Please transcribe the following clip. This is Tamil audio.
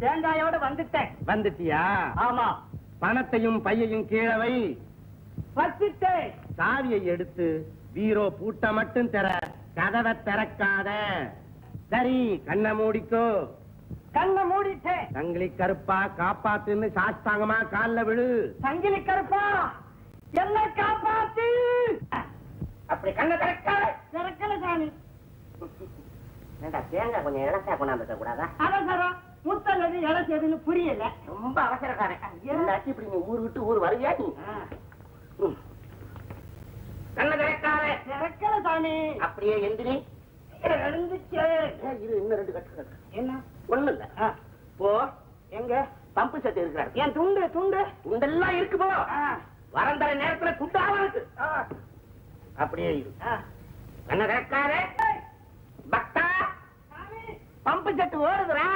தேங்காயோட வந்துட்டேன். வந்துட்டியா? ஆமா. பணத்தையும் பையையும் கீழே வை. வச்சிட்டேன் சாவியை எடுத்து பீரோ பூட்ட மட்டும் திற கதவை திறக்காத. சரி கண்ணை மூடிக்கோ. கண்ணை மூடிட்டேன். சங்கிலி கருப்பா காப்பாத்துன்னு சாஸ்தாங்கமா கால்ல விழு. சங்கிலி கருப்பா என்ன காப்பாத்து. அப்படி கண்ணை திறக்காத. திறக்கல சாமி. தேங்காய் கொஞ்சம் இலசா கொண்டாந்து கூடாதா அவசரம் இலசதுன்னு புரியல. ரொம்ப அவசரக்காரன். இல்லாட்டி இப்படி நீ ஊர் விட்டு ஊர் வருவியா நீ? ம். கண்ணை திறக்காத. திறக்கல சாமி. அப்படியே எந்திரி. எழுந்துச்சு. ஏய், இரு இன்னும் ரெண்டு கட்டு கட்டு. என்ன? ஒண்ணும் இல்ல. ஆ, போ. எங்க? பம்பு செட் இருக்கிறாரு. என் துண்டு துண்டு? துண்டெல்லாம் இருக்கு போ. வரந்தர நேரத்துல துண்டாவ இருக்கு அப்படியே இரு. கண்ணை திறக்காத. பக்தா. Pump set ஓடுதுடா.